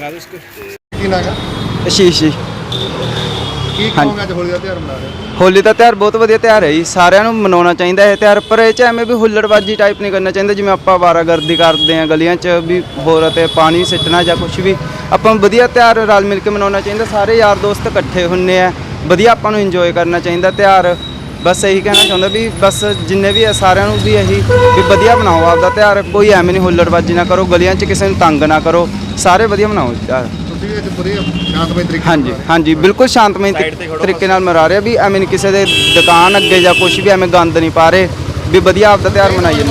ਗਾ ਅਸ਼ੀਸ਼ ਜੀ। ਕੀ ਕਹੋਗੇ ਅੱਜ ਹੋਲੀ ਦਾ ਤਿਉਹਾਰ ਮਨਾ ਰਹੇ ਹੋ? ਹੋਲੀ ਦਾ ਤਿਉਹਾਰ ਬਹੁਤ ਵਧੀਆ ਤਿਉਹਾਰ ਹੈ ਜੀ। ਸਾਰਿਆਂ ਨੂੰ ਮਨਾਉਣਾ ਚਾਹੀਦਾ ਇਹ ਤਿਉਹਾਰ ਪਰ ਇਹ ਚ ਐਵੇਂ ਵੀ ਹੁੱਲੜਬਾਜੀ ਟਾਈਪ ਨਹੀਂ ਕਰਨਾ ਚਾਹੀਦਾ। ਜਿਵੇਂ ਆਪਾਂ ਵਾਰਾਗਰਦੀ ਕਰਦੇ ਆਂ ਗਲੀਆਂ 'ਚ ਵੀ ਹੋਰ ਅਤੇ ਪਾਣੀ ਸਿੱਟਣਾ ਜਾਂ ਕੁਝ ਵੀ ਆਪਾਂ ਨੂੰ ਵਧੀਆ ਤਿਉਹਾਰ ਰਲ ਮਿਲ ਕੇ ਮਨਾਉਣਾ ਚਾਹੀਦਾ। ਸਾਰੇ ਯਾਰ ਦੋਸਤ ਇਕੱਠੇ ਹੁੰਨੇ ਆ। ਵਧੀਆ ਆਪਾਂ ਨੂੰ ਇੰਜੋਏ ਕਰਨਾ ਚਾਹੀਦਾ ਤਿਉਹਾਰ। ਬਸ ਇਹੀ ਕਹਿਣਾ ਚਾਹੁੰਦਾ ਵੀ ਬਸ ਜਿੰਨੇ ਵੀ ਆ ਸਾਰਿਆਂ ਨੂੰ ਵੀ ਇਹੀ ਵੀ ਵਧੀਆ ਬਣਾਓ ਆਪਦਾ ਤਿਉਹਾਰ। ਕੋਈ ਐਵੇਂ ਨਹੀਂ ਹੁੱਲੜਬਾਜੀ ਨਾ ਕਰੋ ਗਲੀਆਂ 'ਚ ਕਿਸੇ ਨੂੰ ਤੰਗ ਨਾ ਕਰੋ। ਸਾਰੇ ਵਧੀਆ ਮਨਾਓ ਤਿਉਹਾਰ। ਤੁਸੀਂ ਸ਼ਾਂਤਮਈ ਤਰੀਕੇ ਨਾਲ ਹਾਂਜੀ ਮਨਾ ਹਾਂਜੀ ਬਿਲਕੁਲ ਸ਼ਾਂਤਮਈ ਤਰੀ- ਤਰੀਕੇ ਨਾਲ ਮਰਾ ਰਿਹਾ ਵੀ ਐਵੇਂ ਨਹੀਂ ਕਿਸੇ ਦੇ ਦੁਕਾਨ ਅੱਗੇ ਜਾਂ ਕੁਝ ਵੀ ਐਵੇਂ ਗੰਦ ਨਹੀਂ ਪਾ ਰਹੇ। ਵੀ ਵਧੀਆ ਆਪਦਾ ਤਿਉਹਾਰ ਮਨਾਈਏ।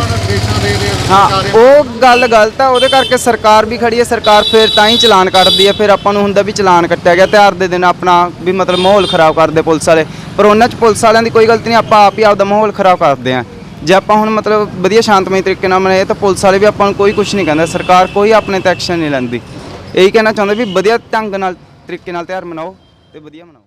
ਹਾਂ, ਉਹ ਗੱਲ ਗਲਤ ਆ, ਉਹਦੇ ਕਰਕੇ ਸਰਕਾਰ ਵੀ ਖੜੀ ਹੈ, ਸਰਕਾਰ ਫਿਰ ਤਾਂ ਹੀ ਚਲਾਨ ਕੱਟਦੀ ਹੈ, ਫਿਰ ਆਪਾਂ ਨੂੰ ਹੁੰਦਾ ਵੀ ਚਲਾਨ ਕੱਟਿਆ ਗਿਆ ਤਿਉਹਾਰ ਦੇ ਦਿਨ ਆਪਣਾ ਵੀ ਮਤਲਬ ਮਾਹੌਲ ਖਰਾਬ ਕਰਦੇ ਪੁਲਿਸ ਵਾਲੇ, ਪਰ ਉਹਨਾਂ 'ਚ ਪੁਲਿਸ ਵਾਲਿਆਂ ਦੀ ਕੋਈ ਗਲਤੀ ਨਹੀਂ, ਆਪਾਂ ਆਪ ਹੀ ਆਪਦਾ ਮਾਹੌਲ ਖਰਾਬ ਕਰਦੇ ਆ ਜੇ ਆਪਾਂ ਹੁਣ ਮਤਲਬ ਵਧੀਆ ਸ਼ਾਂਤਮਈ ਤਰੀਕੇ ਨਾਲ ਮਨਾਈਏ, ਤਾਂ ਪੁਲਿਸ ਵਾਲੇ ਵੀ ਆਪਾਂ ਨੂੰ ਕੋਈ ਕੁਝ ਨਹੀਂ ਕਹਿੰਦਾ, ਸਰਕਾਰ ਕੋਈ ਆਪਣੇ ਤੇ ਐਕਸ਼ਨ ਨਹੀਂ ਲੈਂਦੀ। ਇਹੀ ਕਹਿਣਾ ਚਾਹੁੰਦਾ ਵੀ ਵਧੀਆ ਢੰਗ ਨਾਲ, ਤਰੀਕੇ ਨਾਲ ਤਿਉਹਾਰ ਮਨਾਓ ਤੇ ਵਧੀਆ ਮਨਾਓ।